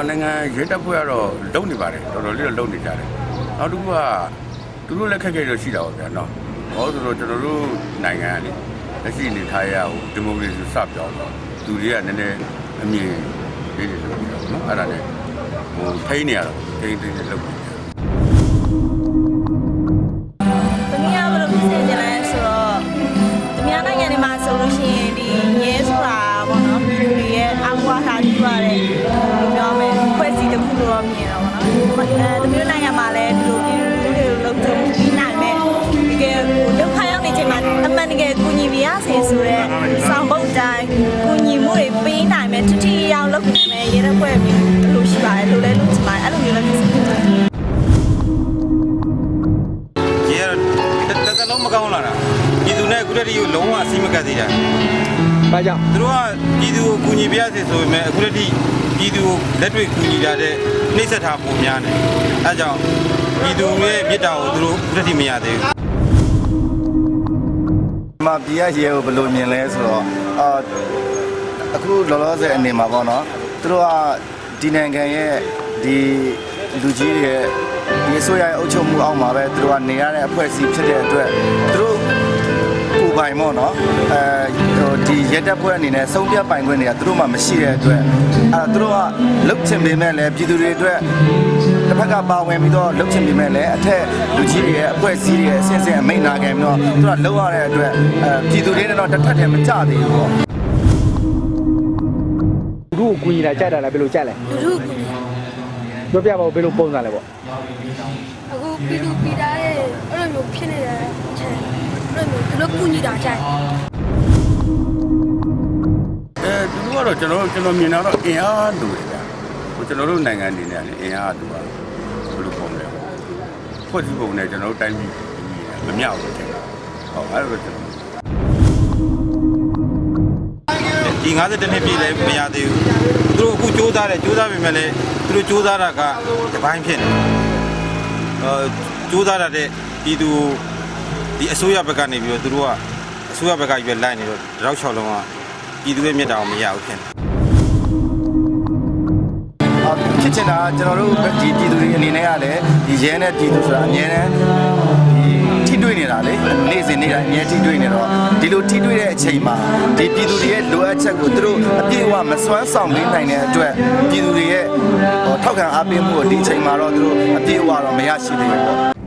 မြန်မာနိုင်ငံရဲတပ်ဖွဲ့ကတော့လုံနေပါတယ်တော်တော်လေးတော့လုံနေကြတယ်နောက်တစ်ခုကသူတို့လက်ခက်ခဲတော့ရှိတာပါဗျာနော်ဟောဆိုတော့ကျွန်တော်တို့နိုင်ငံကလေလက်ရှိအနေထားရဟိုဒီမိုကရေစီစပြောင်းတော့သူတွေကနည်းနည်းအမြင်လေးတွေလုပ်နေတာပေါ့နော်အဲ့ဒါနဲ့ဟိုထိန်းနေရတော့ထိန်းထိန်းလုပ် အဲသမီးတို့နိုင်ငံမှာလည်းဒီလိုပြည်သူတွေကိုလုံခြုံပြီးနိုင်မဲ့တကယ်ကိုဒုက္ခရောက်နေချိန်မှာအမှန်တကယ်ကိုညီမရစေဆိုတဲ့ဆောင်ပုတ်တိုင်းကိုညီမှုတွေပေးနိုင်မဲ့တတိယရောက်လုပ်နိုင်မဲ့ရဲတပ်ဖွဲ့မျိုးလို့ရှိပါတယ်လို့လည်းလုပ်ချင်ပါတယ်အဲ့လိုမျိုးလည်းဖြစ်စေချင်တယ်ရေကတော့တစ်သက်လုံးမကောင်းလာတာပြည်သူနဲ့အခုတည်းကလုံးဝအစီမကတ်သေးတာ။ဘာကြောင့်သူတို့ကပြည်သူကိုကူညီပြရစေဆိုပေမဲ့အခုတည်းကပြည်သူကိုလက်တွေ့ကူညီကြတဲ့ နှိမ့်ဆက်ထားပုံများနေအဲကြောင့်ပြည်သူရဲ့မြစ်တာကိုသူတို့အခုတည်းကမရသေးဘူးဒီမှာပြည်ရရဲကိုဘယ်လိုမြင်လဲဆိုတော့အာအခုလောလောဆယ်အနေမှာပေါ့နော်သူတို့ကဒီနိုင်ငံရဲ့ဒီလူကြီးတွေရဲ့ဒီအစိုးရရဲ့အုပ်ချုပ်မှုအောက်မှာပဲသူတို့ကနေရတဲ့အဖွဲ့အစည်းဖြစ်တဲ့အတွက်သူတို့ ကိုယ်ပိုင်ပေါ့နော်အဲဟိုဒီရက်တပ်ဖွဲ့အနေနဲ့ဆုံးဖြတ်ပိုင်ခွင့်တွေကသူတို့မှမရှိတဲ့အတွက်အဲသူတို့ကလုတ်ချင်ပေမဲ့လည်းပြည်သူတွေအတွက်တစ်ဖက်ကပါဝင်ပြီးတော့လုတ်ချင်ပေမဲ့လည်းအထက်လူကြီးတွေရဲ့အဖွဲ့အစည်းတွေရဲ့အဆင့်ဆင့်အမိန့်နာခံပြီးတော့သူတို့ကလောက်ရတဲ့အတွက်အဲပြည်သူတွေနဲ့တော့တစ်ထပ်တည်းမကြသေးဘူးပေါ့။လူကိုကူညီတာကြိုက်တာလားဘယ်လိုကြိုက်လဲလူထုကူညီ။ပြောပြပါဦးဘယ်လိုပုံစံလဲပေါ့အခုပြည်သူပြည်သားရဲ့အဲ့လိုမျိုးဖြစ်နေတဲ့အချက် အဲ့လိုမျိုးသူတို့ကူညီတာကြိုက်အဲသူတို့ကတော့ကျွန်တော်တို့ကျွန်တော်မြင်တာတော့အင်အားလိုတယ်ဗျာဟိုကျွန်တော်တို့နိုင်ငံအနေနဲ့လည်းအင်အားလိုပါဘယ်လိုပုံလဲဖွဲ့စည်းပုံနဲ့ကျွန်တော်တို့တိုင်းပြည်မမြောက်ဘူးတဲ့ဟုတ်အဲ့လိုကျွန်တော်ဒီ52နှစ်ပြည့်လည်းမရသေးဘူးသူတို့အခုစူးစမ်းတယ်စူးစမ်းပေမဲ့လည်းသူတို့စူးစမ်းတာကတပိုင်းဖြစ်နေအဲစူးစမ်းတာတဲ့ပြည်သူ ဒီအစိုးရဘက်ကနေပြီးတော့သူတို့ကအစိုးရဘက်ကရွယ်လိုက်နေတော့တောက်ချောက်လုံးကပြည်သူရဲ့မြစ်တာကိုမရဘူးဖြစ်နေအာဖြစ်ချင်တာကကျွန်တော်တို့ဒီပြည်သူတွေအနေနဲ့ကလည်းဒီရဲနဲ့ပြည်သူဆိုတာအများနဲ့ဒီထိတွေ့နေတာလေနေ့စဉ်နေ့တိုင်းအများထိတွေ့နေတော့ဒီလိုထိတွေ့တဲ့အချိန်မှာဒီပြည်သူတွေရဲ့လိုအပ်ချက်ကိုသူတို့အပြည့်အဝမစွမ်းဆောင်ပေးနိုင်တဲ့အတွက်ပြည်သူတွေရဲ့ဟိုထောက်ခံအားပေးမှုကိုဒီအချိန်မှာတော့သူတို့အပြည့်အဝတော့မရရှိသေးဘူးပေါ့